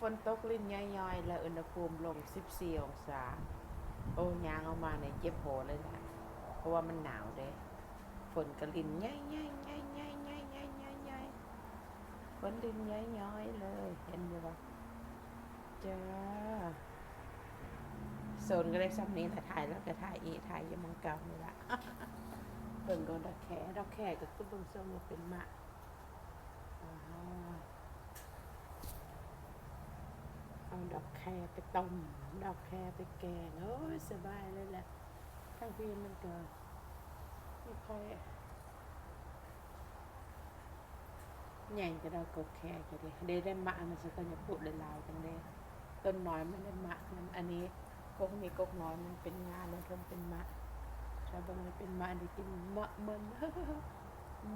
ฝนตกลิ้นย่อยๆ แล้วอุณหภูมิลง 14 องศา โอ้ยางออกมาเนี่ยเจ็บโหเลยนะเพราะว่ามันหนาวเด้ฝนก็ลิ้นย่อยๆย่อยๆย่อยๆย่อยๆย่อยๆฝนลิ้นย่อยๆเลย เห็นไหมวะจ้าโซนก็ได้ซ้ำนี้แหละถ่ายแล้วก็ถ่ายอีถ่ายยังมองเก่านี่ละเบิ่งก็ดอกแค่ดอกแค่ก็คือเบิ่งส้มว่าเป็นมะอ่าเอา ดอกแค่ไปต้มดอกแค่ไปแกงโอ้ยสบายเลยแหละทั้งพี่มันก็ไม่ค่อยใหญ่จะได้กบแค่จะได้ได้ได้มะมันจะก็จะพูดลายๆจังเลยต้นน้อยมันได้มะมันอันนี้กกนี้กกน้อยมันเป็นงานแล้วมันเป็นมะถ้าบางมันเป็นมะได้กินมะมัน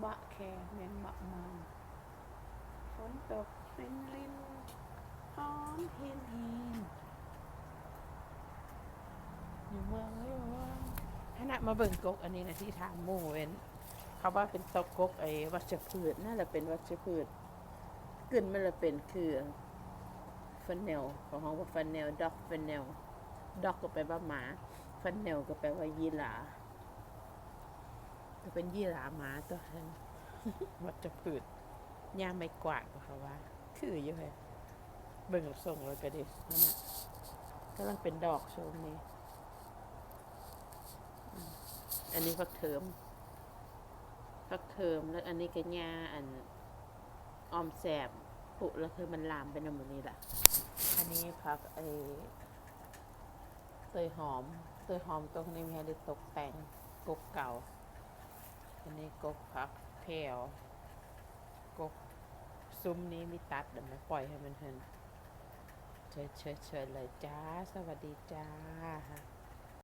มะแค่เน้นมะมันฝนตกรินริน หอมเฮียนเฮียนอยู่เมืองอยู่เมืองขณะมาเบิ่งกกอันนี้นะที่ถามหมู่เว้นเขาว่าเป็นตกกกไอ้วัชพืชน่าจะเป็นวัชพืชกึ่นมันละเป็นคือฟันเนลของเขาว่าฟันเนลด็อกฟันเนลด็อกก็แปลว่าหมาฟันเนลก็แปลว่ายีหลาก็เป็นยีหลาหมาตัวนั้นวัชพืชย่าไม่กวาดก็เขาว่า คืออยู่เลย เบิ่งส่งเลยก็ดีนั่นน่ะกำลังเป็นดอกช่วงนี้อืมอันนี้ฟักเทิมฟักเทิมแล้วอันนี้ก็หญ้าอันออมแสบปลูกแล้วคือมันลามไปในหมดนี้แหละอันนี้พักไอเตยหอมเตยหอมตรงนี้มีให้ได้ตกแต่งกกเก่า อันนี้กกพักแพรวกกซุ้มนี้มีตัดเดี๋ยวมาปล่อยให้มันเห็น เชิญเชิญเชิญเลยจ้า สวัสดีจ้า